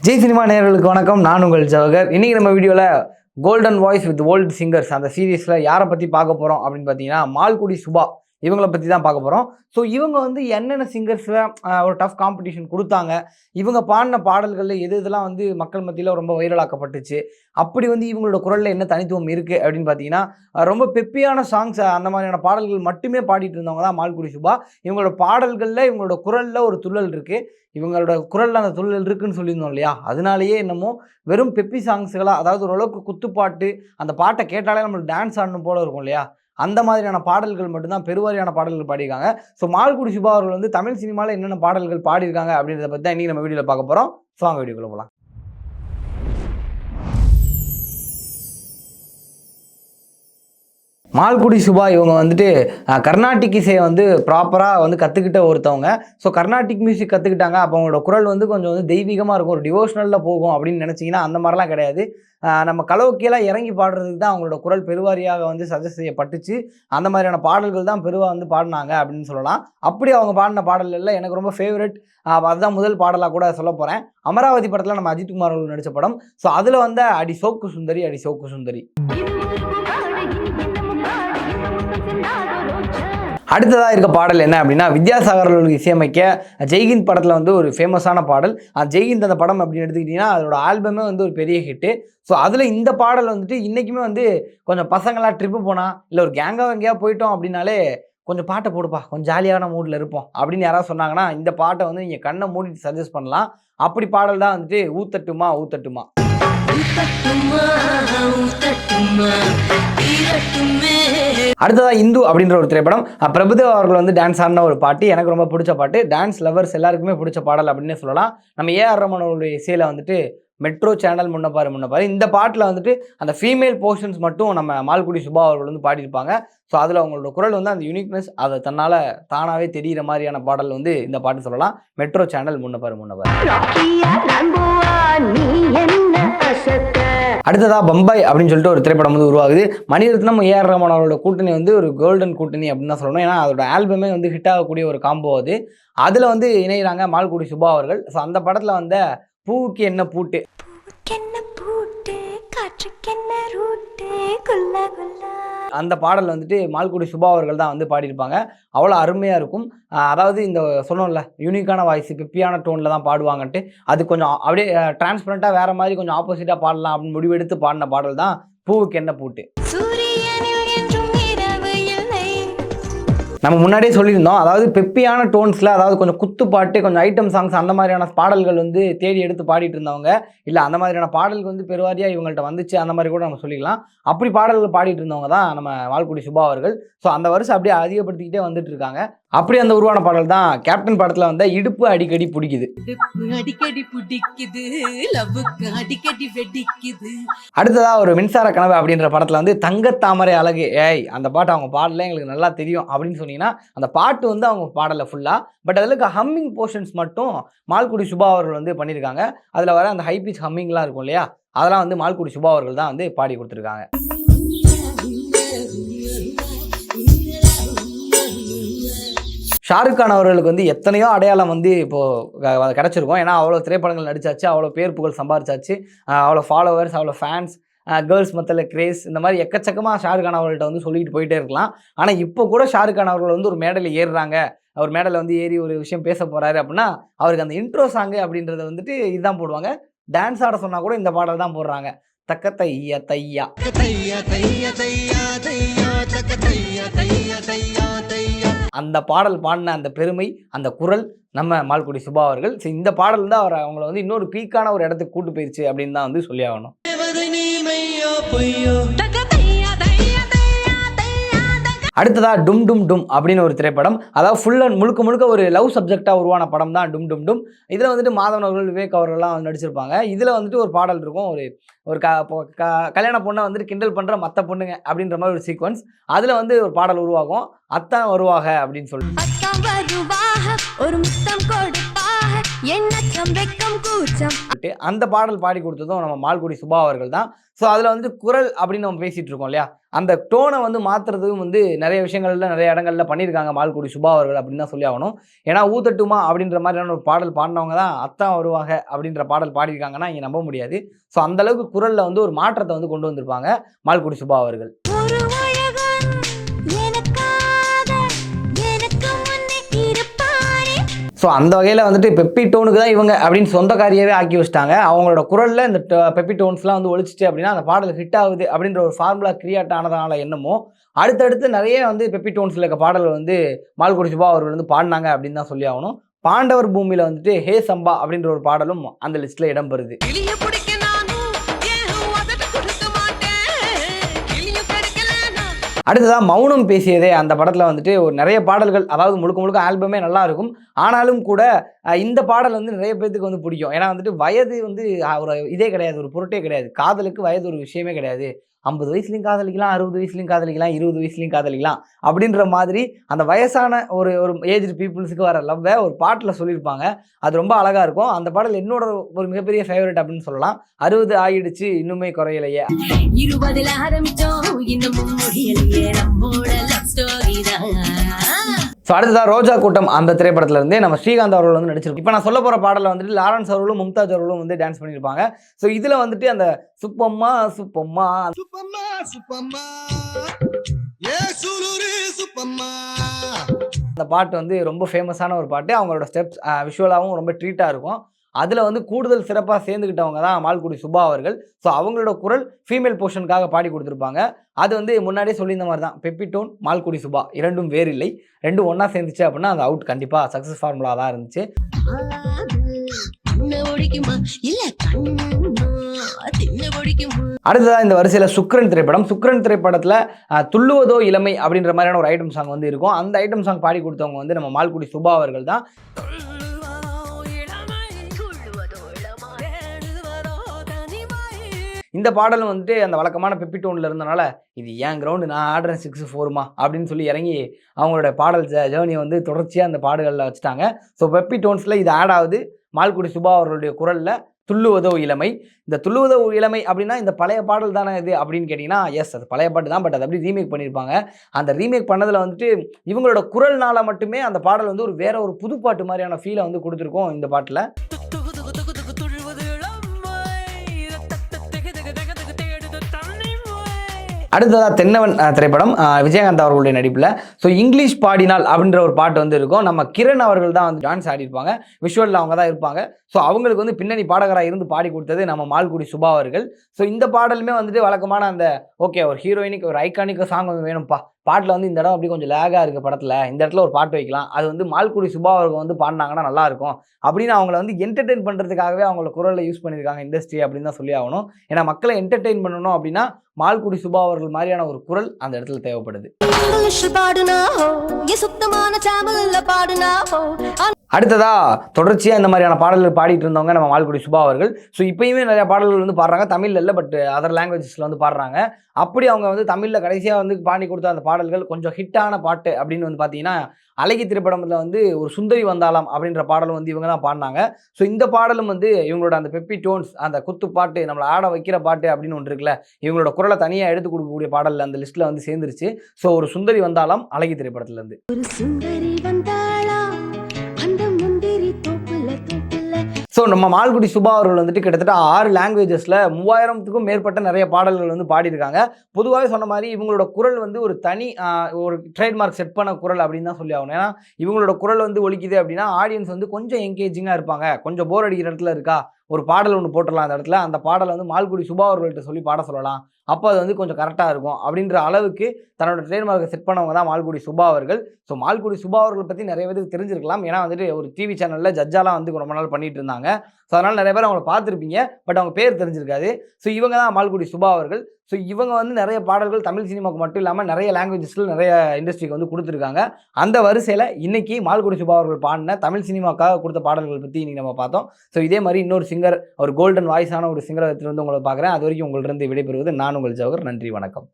Jai cinema நேர்களுக்கு வணக்கம். நான் உங்கள் ஜவகர் இன்னைக்கு நம்ம வீடியோவில் golden voice with old singers அந்த சீரீஸில் யாரை பற்றி பார்க்க போகிறோம் அப்படின்னு பார்த்தீங்கன்னா மால்குடி சுபா. இவங்கள பற்றி தான் பார்க்க போகிறோம் ஸோ இவங்க வந்து என்னென்ன சிங்கர்ஸில் ஒரு டஃப் காம்படிஷன் கொடுத்தாங்க. இவங்க பாடின பாடல்களில் எது இதெல்லாம் வந்து மக்கள் மத்தியில் ரொம்ப வைரலாக்கப்பட்டுச்சு அப்படி வந்து இவங்களோட குரலில் என்ன தனித்துவம் இருக்குது அப்படின்னு பார்த்தீங்கன்னா ரொம்ப பெப்பியான சாங்ஸ் அந்த மாதிரியான பாடல்கள் மட்டுமே பாடிட்டு இருந்தவங்க தான் மால்குடி சுபா இவங்களோட பாடல்களில் இவங்களோட குரலில் ஒரு துள்ளல் இருக்குது இவங்களோட குரலில் அந்த துள்ளல் இருக்குன்னு சொல்லியிருந்தோம் இல்லையா? அதனாலேயே என்னமோ வெறும் பெப்பி சாங்ஸுகளாக அதாவது ஓரளவுக்கு குத்துப்பாட்டு அந்த பாட்டை கேட்டாலே நம்மளுக்கு டான்ஸ் ஆடணும் போல இருக்கும் இல்லையா? அந்த மாதிரியான பாடல்கள் மட்டும்தான் பெருவாரியான பாடல்கள் பாடியிருக்காங்க. ஸோ மால்குடி சுபா அவர்கள் வந்து தமிழ் சினிமாவில் என்னென்ன பாடல்கள் பாடியிருக்காங்க அப்படின்றத பற்றி தான் இன்றைக்கி நம்ம வீடியோவில் பார்க்க போகிறோம் ஸோ வாங்க வீடியோக்குள்ளே போகலாம் மால்குடி சுபா இவங்க வந்துட்டு கர்நாட்டிக் கர்நாடிக் இசையை வந்து ப்ராப்பராக வந்து கற்றுக்கிட்ட ஒருத்தவங்க. ஸோ கர்நாடிக் மியூசிக் கற்றுக்கிட்டாங்க அப்போ அவங்களோட குரல் வந்து கொஞ்சம் வந்து தெய்வீகமாக இருக்கும். ஒரு டிவோஷனலில் போகும் அப்படின்னு நினச்சிங்கன்னா அந்த மாதிரிலாம் கிடையாது. நம்ம கலோக்கியெல்லாம் இறங்கி பாடுறதுக்கு தான் அவங்களோட குரல் பெருவாரியாக வந்து சஜஸ்ட் செய்யப்பட்டுச்சு. அந்த மாதிரியான பாடல்கள் தான் பெருவாக வந்து பாடினாங்க அப்படின்னு சொல்லலாம். அப்படி அவங்க பாடின பாடல்களில் எனக்கு ரொம்ப ஃபேவரட் அதுதான் முதல் பாடலாக கூட சொல்ல போகிறேன் அமராவதி படத்தில் நம்ம அஜித்குமார் அவர்கள் நடித்த படம். ஸோ அதில் வந்த அடி சோக்கு சுந்தரி அடி சோக்கு சுந்தரி. அடுத்ததாக இருக்க பாடல் என்ன அப்படின்னா வித்யாசாகர் அவர்களுக்கு இசையமைக்க ஜெய்ஹிந்த் படத்தில் வந்து ஒரு ஃபேமஸான பாடல். அந்த ஜெய்ஹிந்த் அந்த படம் அப்படின்னு எடுத்துக்கிட்டிங்கன்னா அதோட ஆல்பமே வந்து ஒரு பெரிய ஹிட்டு ஸோ அதில் இந்த பாடல் வந்துட்டு இன்றைக்குமே வந்து கொஞ்சம் பசங்களாக ட்ரிப்பு போனால் இல்லை ஒரு கேங்காக எங்கேயா போயிட்டோம் அப்படின்னாலே கொஞ்சம் பாட்டை போடுப்பா கொஞ்சம் ஜாலியான மூடில் இருப்போம் அப்படின்னு யாராவது சொன்னாங்கன்னா இந்த பாட்டை வந்து நீங்கள் கண்ணை மூடிட்டு சஜஸ்ட் பண்ணலாம். அப்படி பாடல் தான் வந்துட்டு ஊத்தட்டுமா ஊத்தட்டுமா. அடுத்ததா இந்து அப்படின்ற ஒரு திரைப்படம். பிரபுதேவ் பிரபுதேவா அவர்கள் வந்து டான்ஸ் ஆடின ஒரு பாட்டு. எனக்கு ரொம்ப பிடிச்ச பாட்டு. டான்ஸ் லவர்ஸ் எல்லாருக்குமே பிடிச்ச பாடல் அப்படின்னு சொல்லலாம். நம்ம ஏஆர் ரமன் அவருடைய இசையில் வந்துட்டு மெட்ரோ சேனல் முன்னப்பாரு முன்னப்பாரு இந்த பாட்டில் வந்துட்டு அந்த ஃபீமேல் போர்ஷன்ஸ் மட்டும் நம்ம மால்குடி சுபா அவர்கள் வந்து பாடியிருப்பாங்க. ஸோ அதில் அவங்களோட குரல் வந்து அந்த யூனிக்னஸ் அதை தன்னால் தானாகவே தெரிகிற மாதிரியான பாடல் வந்து இந்த பாட்டு சொல்லலாம். மெட்ரோ சேனல் முன்னப்பாரு முன்னப்பாரு அடுத்ததா பம்பாய் அப்படின்னு சொல்லிட்டு ஒரு திரைப்படம் வந்து உருவாகுது. மணிரத்னம் ஏஆர் ரமன் அவரோட கூட்டணி வந்து ஒரு கோல்டன் கூட்டணி அப்படின்னு தான் சொல்லணும். ஏன்னா அதோட ஆல்பமே வந்து ஹிட் ஆகக்கூடிய ஒரு காம்போ அது. அதில் வந்து இணைகிறாங்க மால்குடி சுபா அவர்கள். ஸோ அந்த படத்தில் வந்த பூவுக்கு என்ன பூட்டு? பூவுக்கென்ன பூட்டு காற்றுக்கென்ன ரூட்டு குல்ல குல்லா. அந்த பாடல் வந்துட்டு மால்குடி சுபா அவர்கள் தான் வந்து பாடியிருப்பாங்க. அவ்வளோ அருமையாக இருக்கும். அதாவது இந்த சொன்னோம்ல யூனிக்கான வாய்ஸ் பிப்பியான டோனில் தான் பாடுவாங்கன்ட்டு அது கொஞ்சம் அப்படியே டிரான்ஸ்பரண்ட்டாக வேறு மாதிரி கொஞ்சம் ஆப்போசிட்டாக பாடலாம் அப்படின்னு முடிவெடுத்து பாடின பாடல் தான் பூவுக்கு என்ன பூட்டு. நம்ம முன்னாடியே சொல்லியிருந்தோம். அதாவது பெப்பியான டோன்ஸில் அதாவது கொஞ்சம் குத்து பாட்டு கொஞ்சம் ஐட்டம் சாங்ஸ் அந்த மாதிரியான பாடல்கள் வந்து தேடி எடுத்து பாடிட்டு இருந்தவங்க. இல்லை அந்த மாதிரியான பாடல்கள் வந்து பெருவாரியாக இவங்கள்ட்ட வந்துச்சு. அந்த மாதிரி கூட நம்ம சொல்லிக்கலாம். அப்படி பாடல்கள் பாடிட்டு இருந்தவங்க தான் நம்ம வால்குடி சுபா அவர்கள். ஸோ அந்த வருஷம் அப்படியே அதிகப்படுத்திக்கிட்டே வந்துட்டு இருக்காங்க. அப்படி அந்த உருவான பாடல் தான் கேப்டன் படத்தில் வந்த இடுப்பு அடிக்கடி பிடிக்குது. அடிக்கடி பிடிக்குது. அடிக்கடி வெடிக்குது. அடுத்ததாக ஒரு மின்சார கனவு அப்படின்ற படத்தில் வந்து தங்கத்தாமரை அழகு. ஏய் அந்த பாட்டு அவங்க பாடல எங்களுக்கு நல்லா தெரியும் அப்படின்னு சொன்னீங்கன்னா அந்த பாட்டு வந்து அவங்க பாடலை ஃபுல்லாக பட் அதில் இருக்க ஹம்மிங் போர்ஷன்ஸ் மட்டும் மால்குடி சுபா அவர்கள் வந்து பண்ணியிருக்காங்க அதில் வர அந்த ஹை பிச் ஹம்மிங்லாம் இருக்கும் இல்லையா? அதெல்லாம் வந்து மால்குடி சுபா அவர்கள் தான் வந்து பாடி கொடுத்துருக்காங்க. ஷாருக் கான் அவர்களுக்கு வந்து எத்தனையோ அடையாளம் வந்து இப்போது கிடச்சிருக்கும். ஏன்னா அவ்வளோ திரைப்படங்கள் நடிச்சாச்சு அவ்வளோ பேர் புகழ் சம்பாரிச்சாச்சு அவ்வளோ ஃபாலோவர்ஸ் அவ்வளோ ஃபேன்ஸ் கேர்ள்ஸ் மத்தியில் கிரேஸ் இந்த மாதிரி எக்கச்சக்கமாக ஷாருக்கான் அவர்கள்ட்ட வந்து சொல்லிட்டு போயிட்டே இருக்கலாம். ஆனால் இப்போ கூட ஷாருக்கான் அவர்கள் வந்து ஒரு மேடையில் ஏறுறாங்க. அவர் மேடையில் வந்து ஏறி ஒரு விஷயம் பேச போகிறாரு அப்படின்னா அவருக்கு அந்த இன்ட்ரோ சாங்கு அப்படின்றத வந்துட்டு இதுதான் போடுவாங்க. டான்ஸ் ஆட சொன்னால் கூட இந்த பாடல் தான் போடுறாங்க. தக்க தையா தையா. அந்த பாடல் பாடின அந்த பெருமை அந்த குரல் நம்ம மால்குடி சுபா அவர்கள். இந்த பாடல் தான் அவர் அவங்கள வந்து இன்னொரு பீக்கான ஒரு இடத்துக்கு கூட்டு போயிருச்சு அப்படின்னு தான் வந்து சொல்லி ஆகணும். தக தையா தையா தையா தையா தக. அடுத்ததா டும் டும் டும் அப்படின்னு ஒரு திரைப்படம். அதாவது ஃபுல் அண்ட் முழுக்க முழுக்க ஒரு லவ் சப்ஜெக்டாக உருவான படம் தான் டும் டும் டும். இதில் வந்துட்டு மாதவன் அவர்கள் விவேக் அவர்கள்லாம் வந்து நடிச்சிருப்பாங்க. இதில் வந்துட்டு ஒரு பாடல் இருக்கும். ஒரு ஒரு க கல்யாண பொண்ணை வந்துட்டு கிண்டல் பண்ணுற மற்ற பொண்ணுங்க அப்படின்ற மாதிரி ஒரு சீக்வன்ஸ் அதில் வந்து ஒரு பாடல் உருவாகும். அத்தான் வருவாக அப்படின்னு சொல்லிட்டு ஒரு முத்தம் கொடுப்பாக அந்த பாடல் பாடி கொடுத்ததும் நம்ம மால்குடி சுபா அவர்கள் தான் ஸோ அதில் வந்து குரல் அப்படின்னு நம்ம பேசிட்டு இருக்கோம் இல்லையா? அந்த டோனை வந்து மாற்றுறதும் வந்து நிறைய விஷயங்கள்ல நிறைய இடங்கள்ல பண்ணியிருக்காங்க மால்குடி சுபா அவர்கள் அப்படின்னு தான் சொல்லி ஆகணும். ஏன்னா ஊத்தட்டுமா அப்படின்ற மாதிரியான ஒரு பாடல் பாடினவங்க தான் அத்தான் வருவாங்க அப்படின்ற பாடல் பாடியிருக்காங்கன்னா இங்கே நம்ப முடியாது. ஸோ அந்த அளவுக்கு குரலில் வந்து ஒரு மாற்றத்தை வந்து கொண்டு வந்திருப்பாங்க மால்குடி சுபா அவர்கள். ஸோ அந்த வகையில் வந்துட்டு பெப்பி டோனுக்கு தான் இவங்க அப்படின்னு சொந்தக்காரியாவே ஆக்கி வச்சிட்டாங்க. அவங்களோட குரலில் இந்த ட- பெப்பி டோன்ஸ்லாம் வந்து ஒழிச்சிட்டு அப்படின்னா அந்த பாடல் ஹிட் ஆகுது அப்படின்ற ஒரு ஃபார்முலா கிரியேட் ஆனதுனால என்னமோ அடுத்தடுத்து நிறைய வந்து பெப்பி டோன்ஸில் இருக்க பாடல் வந்து மால்குடி சுபா அவர்கள் வந்து பாடினாங்க அப்படின்னு தான் சொல்லி ஆகணும். பாண்டவர் பூமியில் வந்துட்டு ஹே சம்பா அப்படின்ற ஒரு பாடலும் அந்த லிஸ்ட்டில் இடம்பெறுது அடுத்ததான் மௌனம் பேசியதே அந்த படத்தில் வந்துட்டு ஒரு நிறைய பாடல்கள் அதாவது முழுக்க முழுக்க ஆல்பமே நல்லா இருக்கும் ஆனாலும் கூட இந்த பாடல் வந்து நிறைய பேர்த்துக்கு வந்து பிடிக்கும். ஏன்னா வந்துட்டு வயது வந்து ஒரு இதே கிடையாது ஒரு பொருட்டே கிடையாது. காதலுக்கு வயது ஒரு விஷயமே கிடையாது. ஐம்பது வயசுலையும் காதலிக்கலாம் அறுபது வயசுலையும் காதலிக்கலாம் இருபது வயசுலையும் காதலிக்கலாம் அப்படின்ற மாதிரி அந்த வயசான ஒரு ஒரு ஏஜ் பீப்புள்ஸுக்கு வர லவ்வை ஒரு பாட்டில் சொல்லியிருப்பாங்க. அது ரொம்ப அழகாக இருக்கும். அந்த பாடல் என்னோட ஒரு மிகப்பெரிய ஃபேவரட் அப்படின்னு சொல்லலாம். அறுபது ஆயிடுச்சு இன்னுமே குறையலையே. இருபதுல ஆரம்பிச்சோம் இன்னமும் முடியலையே. நம்மோட லவ் ஸ்டோரி தான். ஸோ அடுத்ததாக ரோஜா கூட்டம் அந்த திரைப்படத்துல இருந்து நம்ம ஸ்ரீகாந்த் அவர்கள் வந்து நடிச்சிருக்கோம் இப்போ நான் சொல்ல போகிற பாடலில் வந்துட்டு லாரன்ஸ் அவர்களும் மும்தாஜ் அவர்களும் வந்து டான்ஸ் பண்ணியிருப்பாங்க. ஸோ இதில் வந்துட்டு அந்த சுப்பம்மா சுப்பம்மா. சுப்பம்மா சுப்பம்மா. ஏ சுப்பம்மா. அந்த பாட்டு வந்து ரொம்ப ஃபேமஸான ஒரு பாட்டு. அவங்களோட ஸ்டெப்ஸ் விஷுவலாகவும் ரொம்ப ட்ரீட்டாக இருக்கும். அதில் வந்து கூடுதல் சிறப்பாக சேர்ந்துக்கிட்டவங்க தான் மால்குடி சுபா அவர்கள். ஸோ அவங்களோட குரல் ஃபீமேல் போர்ஷனுக்காக பாடி கொடுத்துருப்பாங்க. அது வந்து முன்னாடியே சொல்லியிருந்த மாதிரி தான். பெப்பிட்டோன் மால்குடி சுபா இரண்டும் வேறில்லை. ரெண்டும் ஒன்றா சேர்ந்துச்சு அப்படின்னா அந்த அவுட் கண்டிப்பாக சக்ஸஸ் ஃபார்முலா தான் இருந்துச்சு. தின்ன அடுத்ததாக இந்த வரிசையில் சுக்ரன் திரைப்படம். சுக்ரன் திரைப்படத்தில் துள்ளுவதோ இளமை அப்படின்ற மாதிரியான ஒரு ஐட்டம் சாங் வந்து இருக்கும். அந்த ஐட்டம் சாங் பாடி கொடுத்தவங்க வந்து நம்ம மால்குடி சுபா அவர்கள் தான். இந்த பாடலும் வந்துட்டு அந்த வழக்கமான பெப்பி டோனில் இருந்தனால இது ஏன் கிரவுண்டு நான் ஆடுறேன் சிக்ஸ் ஃபோருமா அப்படின்னு சொல்லி இறங்கி அவங்களோட பாடல் ஜேர்னியை வந்து தொடர்ச்சியாக அந்த பாடல்களில் வச்சுட்டாங்க. ஸோ பெப்பி டோன்ஸில் இது ஆட் ஆகுது. மால்குடி சுபா அவர்களுடைய குரலில் துள்ளுவதோ இளமை. இந்த துள்ளுவதோ இளமை அப்படின்னா இந்த பழைய பாடல் தானே இது அப்படின்னு கேட்டிங்கன்னா எஸ் அது பழைய பாட்டு தான். பட் அது அப்படி ரீமேக் பண்ணியிருப்பாங்க. அந்த ரீமேக் பண்ணதில் வந்துட்டு இவங்களோட குரல்னால மட்டுமே அந்த பாடல் வந்து ஒரு வேற ஒரு புது பாட்டு மாதிரியான ஃபீலை வந்து கொடுத்துருக்கோம் இந்த பாட்டில். அடுத்ததாக தென்னவன் திரைப்படம் விஜயகாந்த் அவர்களுடைய நடிப்பில். ஸோ இங்கிலீஷ் பாடினால் அப்படின்ற ஒரு பாட்டு வந்து இருக்கும். நம்ம கிரண் அவர்கள் தான் வந்து டான்ஸ் ஆடிருப்பாங்க விஷுவலில் அவங்க தான் இருப்பாங்க. ஸோ அவங்களுக்கு வந்து பின்னணி பாடகராக இருந்து பாடி கொடுத்தது நம்ம மால்குடி சுபா அவர்கள். ஸோ இந்த பாடலுமே வந்துட்டு வழக்கமான அந்த ஓகே ஒரு ஹீரோயினிக்கு ஒரு ஐக்கானிக்கு சாங் வந்து வேணும்ப்பா பாட்டில் வந்து இந்த இடம் அப்படி கொஞ்சம் லேகாக இருக்குது படத்தில். இந்த இடத்துல ஒரு பாட்டு வைக்கலாம். அது வந்து மால்குடி சுபா அவர்கள் வந்து பாடினாங்கன்னா நல்லாயிருக்கும் அப்படின்னு அவங்கள வந்து என்டர்டெயின் பண்ணுறதுக்காகவே அவங்கள குரலில் யூஸ் பண்ணியிருக்காங்க இண்டஸ்ட்ரி அப்படின்னு தான் சொல்லி ஆகணும். ஏன்னா மக்களை என்டர்டெயின் பண்ணணும் அப்படின்னா மால்குடி சுபா அவர்கள் மாதிரியான ஒரு குரல் அந்த இடத்துல தேவைப்படுது. அடுத்ததா தொடர்ச்சியாக இந்த மாதிரியான பாடல்கள் பாடிட்டு இருந்தவங்க நம்ம மால்குடி சுபா அவர்கள். ஸோ இப்பயுமே நிறைய பாடல்கள் வந்து பாடுறாங்க. தமிழ்ல இல்லை பட் அதர் லாங்குவேஜஸில் வந்து பாடுறாங்க. அப்படி அவங்க வந்து தமிழில் கடைசியாக வந்து பாடி கொடுத்த அந்த பாடல்கள் கொஞ்சம் ஹிட்டான பாட்டு அப்படின்னு வந்து பார்த்தீங்கன்னா அழகி திரைப்படத்தில் வந்து ஒரு சுந்தரி வந்தாலாம் அப்படின்ற பாடலும் வந்து இவங்க தான் பாடினாங்க. ஸோ இந்த பாடலும் வந்து இவங்களோட அந்த பெப்பி டோன்ஸ் அந்த குத்து பாட்டு நம்மளை ஆட வைக்கிற பாட்டு அப்படின்னு ஒன்று இருக்குல்ல இவங்களோட குரலை தனியாக எடுத்து கொடுக்கக்கூடிய பாடல் அந்த லிஸ்ட்டில் வந்து சேர்ந்துருச்சு. ஸோ ஒரு சுந்தரி வந்தாலாம் அழகி திரைப்படத்துலேருந்து ஒரு சுந்தரி வந்தாளா ஸோ நம்ம மால்குடி சுபா அவர்கள் வந்துட்டு கிட்டத்தட்ட ஆறு லாங்குவேஜஸில் மூவாயிரத்துக்கும் மேற்பட்ட நிறைய பாடல்கள் வந்து பாடியிருக்காங்க. பொதுவாகவே சொன்ன மாதிரி இவங்களோட குரல் வந்து ஒரு தனி ஒரு ட்ரேட்மார்க் செட் பண்ண குரல் அப்படின்னு தான் சொல்லி ஆகணும். ஏன்னா இவங்களோட குரல் வந்து ஒழிக்குது அப்படின்னா ஆடியன்ஸ் வந்து கொஞ்சம் என்கேஜிங்காக இருப்பாங்க. கொஞ்சம் போர் அடிக்கிற இடத்துல இருக்கா? ஒரு பாடல் ஒன்று போட்டுடலாம் அந்த இடத்துல. அந்த பாடலை வந்து மால்குடி சுபா அவர்கள்ட்ட சொல்லி பாட சொல்லலாம். அப்போ அது வந்து கொஞ்சம் கரெக்டாக இருக்கும். அப்படின்ற அளவுக்கு தன்னோட ட்ரேட்மார்க்கை செட் பண்ணவங்க தான் மால்குடி சுபா அவர்கள். ஸோ மால்குடி சுபா அவர்களை பற்றி நிறைய பேருக்கு தெரிஞ்சிருக்கலாம். ஏன்னா வந்துட்டு ஒரு டிவி சேனலில் ஜட்ஜாலாம் வந்து ரொம்ப நாள் பண்ணிட்டு இருந்தாங்க. ஸோ அதனால் நிறைய பேர் அவங்கள பார்த்துருப்பீங்க. பட் அவங்க பேர் தெரிஞ்சிருக்காது. ஸோ இவங்க தான் மால்குடி சுபா அவர்கள். ஸோ இவங்க வந்து நிறைய பாடல்கள் தமிழ் சினிமாவுக்கு மட்டும் இல்லாமல் நிறைய லாங்குவேஜஸில் நிறைய இண்டஸ்ட்ரிக்கு வந்து கொடுத்துருக்காங்க. அந்த வரிசையில் இன்றைக்கி மால்குடி சுபா அவர்கள் பாடின தமிழ் சினிமாக்காக கொடுத்த பாடல்கள் பற்றி இன்னைக்கு நம்ம பார்த்தோம். ஸோ இதே மாதிரி இன்னொரு சிங்கர் ஒரு கோல்டன் வாய்ஸான ஒரு சிங்கரை எடுத்துகிட்டு வந்து உங்களை பார்க்குறேன். அது வரைக்கும் உங்கள்கிட்ட இருந்து விடைபெறுவது நான் உங்கள் ஜவஹர். நன்றி வணக்கம்.